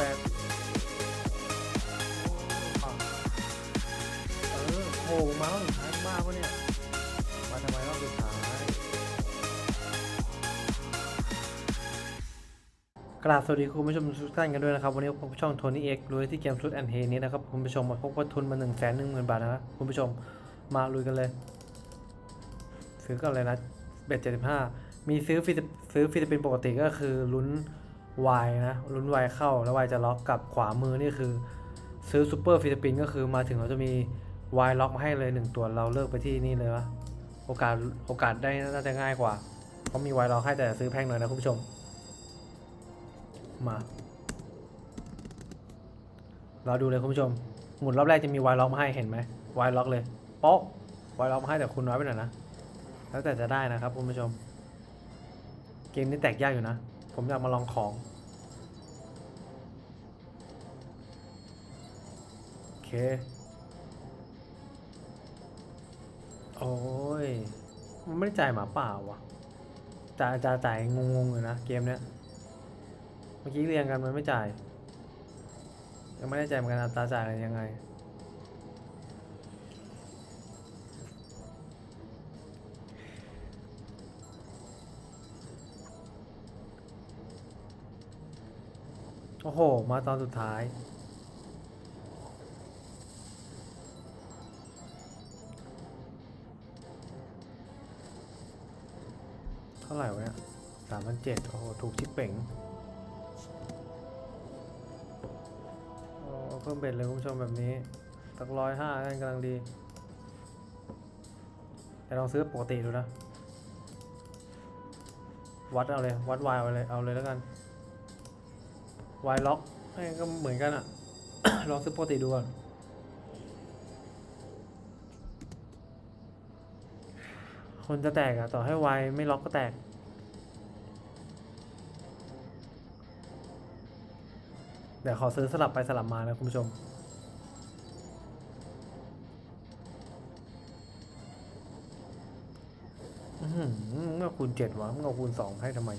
ปดเออโผล่มาแล้วสุดท้ายบ้าวะเนี่ย มาทำไมรอบสุดท้าย กราบสวัสดีคุณผู้ชมทุกท่านกันด้วยนะครับ วันนี้ผมช่องโทนี่เอ็กลุยที่เกมสุดแอนเฮนี้นะครับ คุณผู้ชมมาพบว่าทุนมา1นึ่งแสนหนึ่งหมื่นบาทนะครับคุณผู้ชมมาลุยกันเลย ซื้อก็อะไรนะเบ็ดเจ็ดสิบห้ามีซื้อฟิซื้อฟิลิปปินปกติก็คือลุ้น วายนะลุ้นวายเข้าแล้ววายจะล็อกกับขวามือนี่คือ ซื้อซูเปอร์ฟิลิปปินก็คือมาถึงเราจะมีวายล็อกมาให้เลยหนึ่งตัวเราเลือกไปที่นี่เลยวะโอกาสโอกาสได้น่าจะง่ายกว่าเพราะมีวายล็อกให้แต่ซื้อแพงหน่อยนะคุณผู้ชม มาเราดูเลยคุณผู้ชม หมุนรอบแรกจะมีวายล็อกมาให้เห็นไหมวายล็อกเลยโป๊ะวายล็อกมาให้แต่คุณน้อยไปหน่อยนะแล้วแต่จะได้นะครับคุณผู้ชม เกมนี้แตกยากอยู่นะ ผมอยากมาลองของ โอเค โอ้ย มันไม่ได้จ่ายหมาป่าวะจ่ายจ่ายจ่ายงงๆอยู่นะ เกมเนี้ย เมื่อกี้เรียงกันมันไม่จ่าย ยังไม่ได้จ่ายเหมือนกันอัตราจ่ายอะไรยังไง โอ้โห มาตอนสุดท้าย เท่าไหร่วะเนี่ยสามพันเจ็ดโอ้โห ถูกชิปเป่งโอ้เพิ่มเบ็ดเลยคุณผู้ชมแบบนี้ตักร้อยห้ากันกำลังดี แต่ลองซื้อปกติดูนะ วัดเอาเลย วัดวายเอาเลย เอาเลยแล้วกัน วายล็อกให้ก็เหมือนกันอะลองซื้อปกติดูก่อนคนจะแตกอะต่อให้วายไม่ล็อกก็แตกเดี๋ยวขอซื้อสลับไปสลับมานะคุณผู้ชม อือหือมึงเอาคูณเจ็ดวะมึงเอาคูณสองให้ทำไม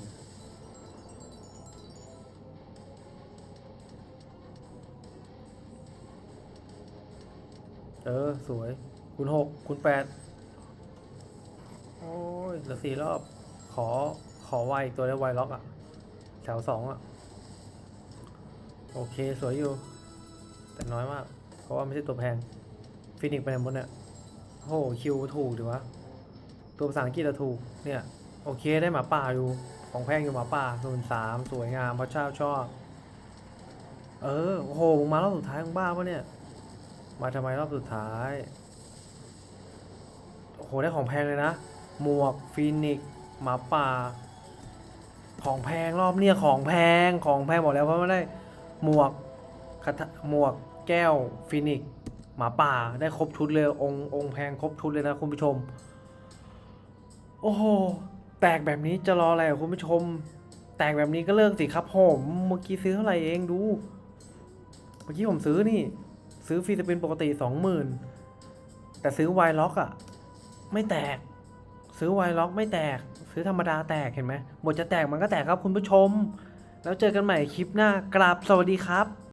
เออ สวย คูณหกคูณแปดโอ้ยเหลือสี่รอบ ขอ ขอไวอีกตัวได้ไวล็อกอะแถวสองอะโอเค สวยอยู่ แต่น้อยมาก เพราะว่าไม่ใช่ตัวแพง ฟินิกไปไหนหมดเนี่ยโอ้โหคิวถูกดีวะ ตัวภาษาอังกฤษอะถูก เนี่ย โอเคได้หมาป่าอยู่ ของแพงอยู่หมาป่าศูนย์สามสวยงามเพราะเช่าชอบ เออ โอ้โห มึงมารอบสุดท้ายมึงบ้าปะเนี่ย มาทำไมรอบสุดท้าย โอ้โห ได้ของแพงเลยนะ หมวกฟินิกซ์หมาป่า ของแพงรอบเนี่ยของแพงของแพงบอกแล้วเพราะว่าได้หมวกคาหมวกแก้วฟินิกซ์หมาป่าได้ครบชุดเลย องค์องค์แพงครบชุดเลยนะคุณผู้ชม โอ้โหแตกแบบนี้จะรออะไรคุณผู้ชม แตกแบบนี้ก็เลิกสิครับผม เมื่อกี้ซื้อเท่าไหร่เองดู เมื่อกี้ผมซื้อนี่ ซื้อฟีสปินปกติสองหมื่นแต่ซื้อไวล็อกอะไม่แตก ซื้อไวล็อกไม่แตก ซื้อธรรมดาแตกเห็นไหมบทจะแตกมันก็แตกครับคุณผู้ชม แล้วเจอกันใหม่คลิปหน้ากราบสวัสดีครับ